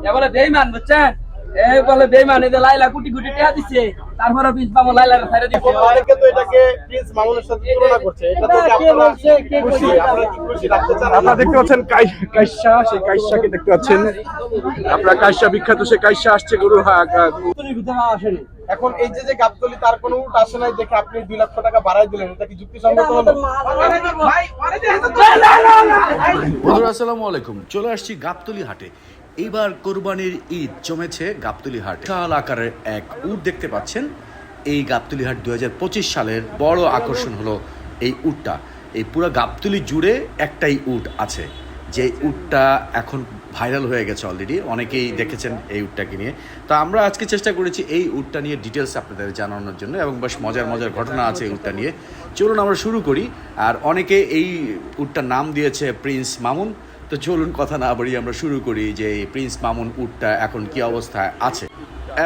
এ বলে বেইমান বুঝছেন? এই বলে বেইমান এদের লাইলা কুটি কুটি টেহা দিচ্ছে তারপরে লাইলার ছাইরে দিচ্ছে অনেকে তো এটাকে প্রিন্স মামুনের সাথে তুলনা করছে এটা থেকে আপনারা খুশি? আপনারা কি খুশি রাখতে চান? আপনারা দেখতে পাচ্ছেন কাই- কাইসা সেই কাইসাকে দেখতে পাচ্ছেন। আপনারা কাইসা বিখ্যাত সেই কাইসা আসছে গরুর হা- গা- এখন এই যে যে গাবতলি তার কোনো উঠ আসে নাই দেখে আপনি দুই লক্ষ টাকা বাড়াই দিলেন এটা কি যুক্তিসঙ্গত হলো বন্ধুরা আসসালামু আলাইকুম চলে আসছি গাবতলি হাটে এইবার কোরবানির ঈদ জমেছে গাবতলি হাট বিশাল আকারের এক উট দেখতে পাচ্ছেন এই গাবতলি হাট দুই হাজার পঁচিশ সালের বড় আকর্ষণ হলো এই উটটা এই পুরো গাবতলি জুড়ে একটাই উট আছে যে উটটা এখন ভাইরাল হয়ে গেছে অলরেডি অনেকেই দেখেছেন এই উটটাকে নিয়ে। তো আমরা আজকে চেষ্টা করেছি এই উটটা নিয়ে ডিটেলস আপনাদের জানানোর জন্য এবং বেশ মজার মজার ঘটনা আছে এই উটটা নিয়ে। চলুন আমরা শুরু করি। আর অনেকে এই উটটার নাম দিয়েছে প্রিন্স মামুন তো চলুন কথা না বাড়িয়ে আমরা শুরু করি যে এই প্রিন্স মামুন উটটা এখন কি অবস্থায় আছে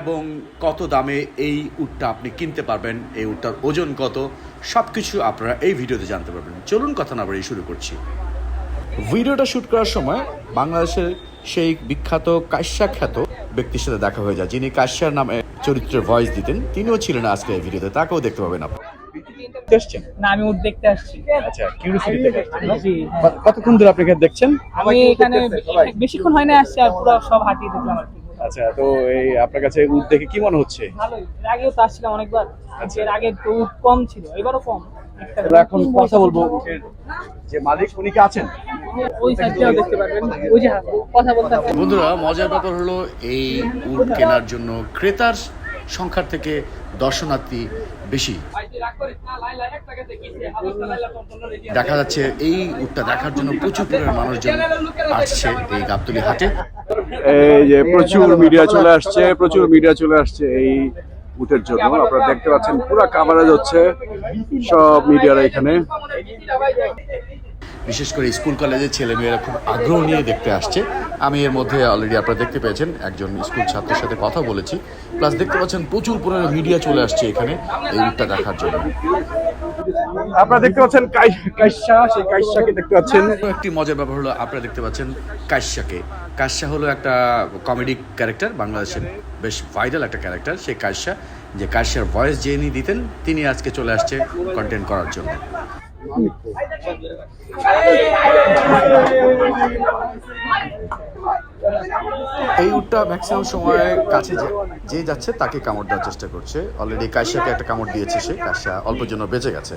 এবং কত দামে এই উটটা আপনি কিনতে পারবেন, এই উটটার ওজন কত সব কিছু আপনারা এই ভিডিওতে জানতে পারবেন। চলুন কথা না বাড়িয়ে শুরু করছি। ভিডিওটা শুট করার সময় বাংলাদেশের সেই বিখ্যাত কাশ্যা খ্যাত ব্যক্তির সাথে দেখা হয়ে যায় যিনি কাশ্যার নামে চরিত্রের ভয়েস দিতেন। তিনিও ছিলেন আজকে এই ভিডিওতে তাকেও দেখতে পাবেন এসছেন না আমি উঠ দেখতে আসছি। আচ্ছা কিউরিয়াসিটি থেকে কতক্ষণ ধরে আপনি এখানে দেখছেন? আমি এখানে বেশিক্ষণ হয় না আসছি আর পুরো সব হাঁটিয়ে দেখলাম আর কি। আচ্ছা তো এই আপনার কাছে উট দেখে কি মনে হচ্ছে? ভালোই। এর আগেও তো আসছিলাম অনেকবার। এর আগে তো উট কম ছিল এবারও কম। এখন কথা বলব যে মালিক উনি কি আছেন? ওই সাইডটাও দেখতে পারবেন ওই যে কথা বলতে আসছে। বন্ধুরা মজার ব্যাপার হলো এই উট কেনার জন্য ক্রেতার সংখ্যার থেকে দর্শনার্থী বেশি। দেখা যাচ্ছে এই উটটা দেখার জন্য প্রচুর পরিমাণ মানুষজন আসছে এই গাবতলি হাটে। এই যে প্রচুর মিডিয়া চলে আসছে প্রচুর মিডিয়া চলে আসছে এই উটের জন্য। আপনারা দেখতে পাচ্ছেন পুরো কাভারেজ হচ্ছে সব মিডিয়ারা এখানে। বিশেষ করে স্কুল কলেজের ছেলেমেয়েরা খুব আগ্রহ নিয়ে দেখতে আসছে। আমি এর মধ্যে অলরেডি আপনারা দেখতে পেয়েছেন একজন স্কুল ছাত্রের সাথে কথা বলেছি। প্লাস দেখতে পাচ্ছেন প্রচুর পরিমাণে মিডিয়া চলে আসছে এখানে এই উটটা দেখার জন্য। আপনারা দেখতে পাচ্ছেন কাই- কাইসা সেই কাইসাকে দেখতে পাচ্ছেন। একটি মজার ব্যাপার হলো আপনারা দেখতে পাচ্ছেন কাশ্যাকে কাশ্যা হলো একটা কমেডি ক্যারেক্টার বাংলাদেশের। বেশ ভাইরাল একটা ক্যারেক্টার সেই কাশ্যা যে কাশ্যার ভয়েস যিনি দিতেন, তিনি আজকে চলে আসছে কন্টেন্ট করার জন্য। এই উটটা ম্যাক্সিমাম সময় কাছে যে- যাচ্ছে, তাকে কামড় দেওয়ার চেষ্টা করছে। অলরেডি কাশ্যাকে একটা কামড় দিয়েছে সে কাশ্যা অল্পের জন্য বেঁচে গেছে।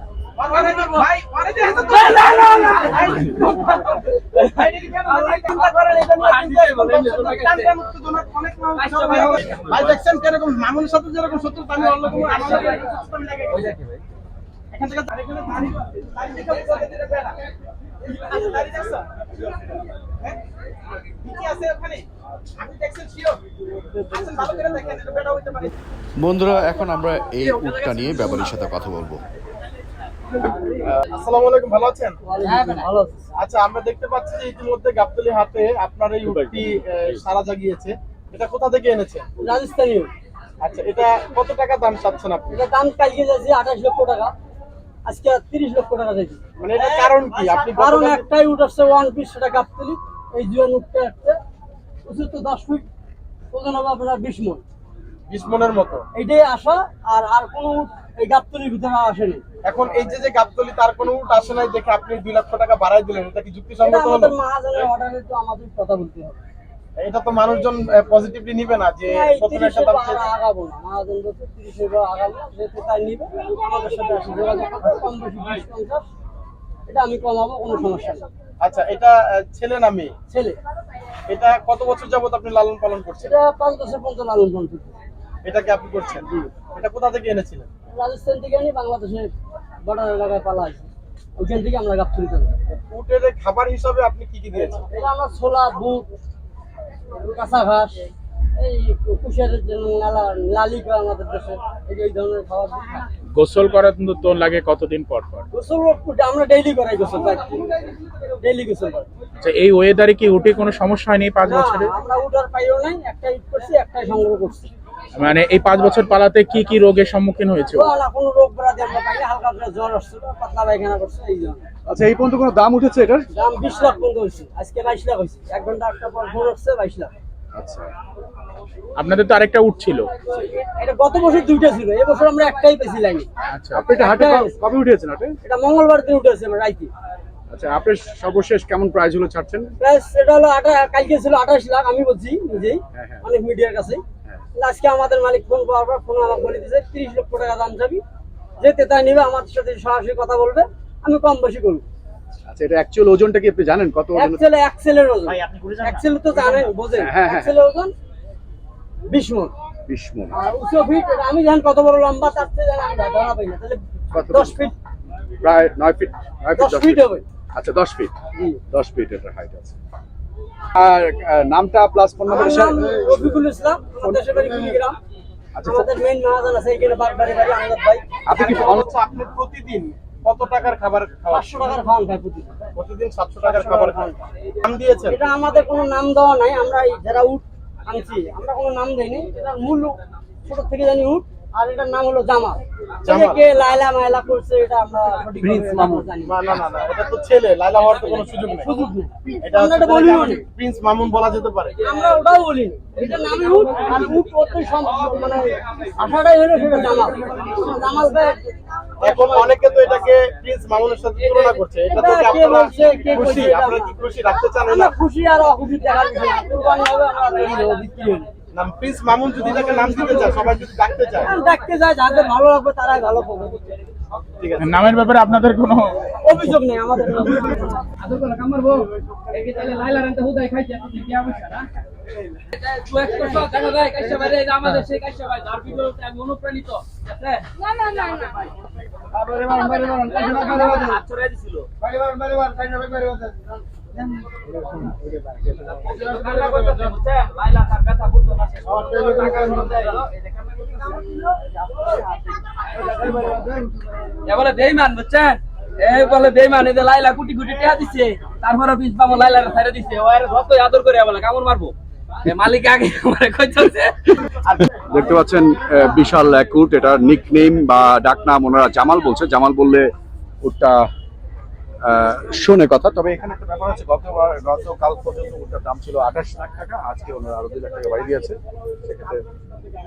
বন্ধুরা এখন আমরা এই উটটা নিয়ে ব্যাপারীর সাথে কথা বলব। আসসালামু আলাইকুম ভালো আছেন? আচ্ছা আমরা দেখতে পাচ্ছি যে ইতিমধ্যে গাবতলী হাটে আপনার এই উটটি সারা জাগিয়েছে। এটা কোথা থেকে এনেছেন? রাজস্থানী আচ্ছা এটা কত টাকা দাম চাচ্ছেন আপনি? এটা দাম কালকে যাচ্ছে আঠাশ লক্ষ টাকা আজকে তিরিশ লক্ষ টাকা চাইছি। মানে এটা কারণ কি? আপনি কারণ একটাই উঠ আসছে ওয়ান পিস সেটা গাবতলি। এই জুয়ান উঠতে আসছে উচিত তো দশ ফিট ওজন হবে আপনার বিশ মন। বিশ মনের মতো। এটাই আশা আর আর কোনো উট এই গাবতলির ভিতরে আসেনি। এখন এই যে যে গাবতলি তার কোনো উট আসে নাই দেখে আপনি দুই লক্ষ টাকা বাড়াই দিলেন এটা কি যুক্তিসঙ্গত হলো? মাহাজনের অর্ডারে তো আমাদের কথা বলতে হবে। এটা তো মানুষজন পজিটিভলি নিবে না যে এই প্রথমে একটা দাম বা আগাবো না। মাহাজন বলছে তিরিশের বা আগাবো যেহেতু তাই নিবে আমাদের সাথে আসে যোগাযোগ কম বেশি বিশ পঞ্চাশ এটা আমি কমাবো কোনো সমস্যা নেই। আচ্ছা এটা ছেলে না মেয়ে? ছেলে। এটা কত বছর যাবত আপনি লালন পালন করছেন? এটা পাঁচ বছর পর্যন্ত লালন পালন করতে এটাকে আপনি করছেন? এটা কোথা থেকে এনেছিলেন? রাজস্থান থেকে আনি বাংলাদেশের বর্ডার এলাকায় পালা আছে ওইখান থেকে আমরা গাবতলি আনি উটের খাবার হিসাবে আপনি কি কি দিয়েছেন? এটা আমরা ছোলা বুট কাঁচা ঘাস এই কুশের যে নালা লালিকা আমাদের দেশে এই ধরনের খাবার গোসল করার কিন্তু তোর লাগে কতদিন পর পর? গোসল করতে আমরা ডেইলি করাই গোসল ডেইলি গোসল করি। আচ্ছা এই ওয়েদারে কি উঠে কোনো সমস্যা হয়নি পাঁচ বছরে? আমরা উঠার পাইও নাই একটা ইট করছি একটাই সংগ্রহ করছি। মানে এই পাঁচ বছর পালাতে কি কি রোগের সম্মুখীন হয়েছে? তো কোনো রোগ ব্যাধি আমরা হালকা জ্বর আসছিল পাতলা এই আচ্ছা এই পর্যন্ত কোনো দাম উঠেছে এটার? দাম বিশ লাখ পর্যন্ত হয়েছে আজকে বাইশ লাখ হয়েছে। এক ঘণ্টা একটা পর ফোন উঠছে বাইশ লাখ। আচ্ছা। আপনাদের তো আরেকটা উঠছিল। এটা গত বছর দুইটা ছিল এবছর আমরা একটাই পেয়েছি লাইনে। আচ্ছা। আপনি এটা হাটে কবে উঠেছেন হাটে? এটা মঙ্গলবার দিন উঠেছে আমরা রাইতে। আচ্ছা আপনি সর্বশেষ কেমন প্রাইস হলো ছাড়ছেন? প্লাস এটা হলো আটা কালকে ছিল আঠাশ লাখ আমি বলছি নিজেই হ্যাঁ, হ্যাঁ। অনেক মিডিয়ার কাছে আজকে আমাদের মালিক ফোন পাওয়ার পর ফোন আমাকে বলে দিয়েছে তিরিশ লক্ষ টাকা দাম যাবি যে তেতায় নিবে আমার সাথে সরাসরি কথা বলবে আমি কম বেশি করব। আচ্ছা এটা অ্যাকচুয়াল ওজনটা কি আপনি জানেন? কত ওজন? এক্সেল এক্সেলের ওজন। এক্সেল তো জানেন বোঝেন। হ্যাঁ, হ্যাঁ। ওজন আর ফিট আমি জানি কত বড় লম্বা তার চেয়ে জানি আমি ধরা পাই না। তাহলে কত? দশ ফিট? প্রায় নয় ফিট ফিট দশ ফিট হবে। আচ্ছা দশ ফিট। জি। দশ ফিট এটার হাইট আছে। আর নামটা প্লাস ফোন নাম্বার নাম রফিকুল ইসলাম আমাদের আচ্ছা, আমাদের মেইন মাহাজান আছে এখানে বাগবাড়ি বাড়ি আমাদের ভাই আপনি কি আপনি প্রতিদিন কত টাকার খাবার পাঁচশো টাকার খাওয়ান প্রতিদিন। প্রতিদিন সাতশো টাকার খাবার খান। নাম দিয়েছেন? এটা আমাদের কোনো নাম দেওয়া নাই আমরা যারা উট আনছি আমরা কোনো নাম দেইনি। এটা মূল ছোট থেকে জানি উট। আর এটার নাম হলো জামা জামাল। কে লাইলা মাইলা করছে এটা আমরা সঠিক জানি। না। না না না না এটা তো ছেলে লাইলা হওয়ার তো কোনো সুযোগ নেই। সুযোগ নেই। এটা আমরা এটা হচ্ছে বলিও বলি প্রিন্স মামুন বলা যেতে পারে। আমরা ওটাও বলি এটা নামই উট আর উট করতে মানে আশাটাই হলো সেটা জামাল। জামাল ভাই এখন অনেকে তো এটাকে প্রিন্স মামুনের সাথে তুলনা করছে। এটা তো আপনারা খুশি? আপনারা কি খুশি রাখতে চান না? খুশি আর অখুশি দেখার বিষয় কুরবানি হবে আমরা বিক্রি হবে নাম প্রিন্স মামুন যদি এটাকে নাম দিতে চায় সবাই যদি ডাকতে চায়। আর দেখতে যাদের ভালো লাগবে তারাই ভালো পাবে নামের ব্যাপারে আপনাদের কোনো অভিযোগ নেই আমাদের অনুপ্রাণিত না? না না বেইমান বুঝছেন? বলে বেইমান এই লাইলা কুটি কুটি টেহা দিছে তারপরে ছাইড়ে দিছে ও আর আদর করে বলে কামড় মারবো। মালিক আগে দেখতে পাচ্ছেন বিশাল এক উট এটার নিক নেম বা ডাকনাম ওনারা জামাল বলছে। জামাল বললে আহ, শোনে কথা। তবে এখানে একটা ব্যাপার হচ্ছে গতবার, গতকাল পর্যন্ত ওটার দাম ছিল আঠাশ লাখ টাকা, আজকে ওনারা আরও দুই লাখ টাকা বাড়িয়ে দিয়েছে। সেক্ষেত্রে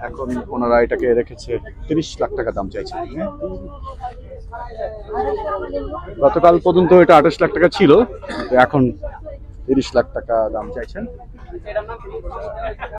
এখন ওনারা এটাকে রেখেছে তিরিশ লাখ টাকা দাম চাইছে। গতকাল পর্যন্ত এটা আঠাশ লাখ টাকা ছিল, এখন তিরিশ লাখ টাকা দাম চাইছেন।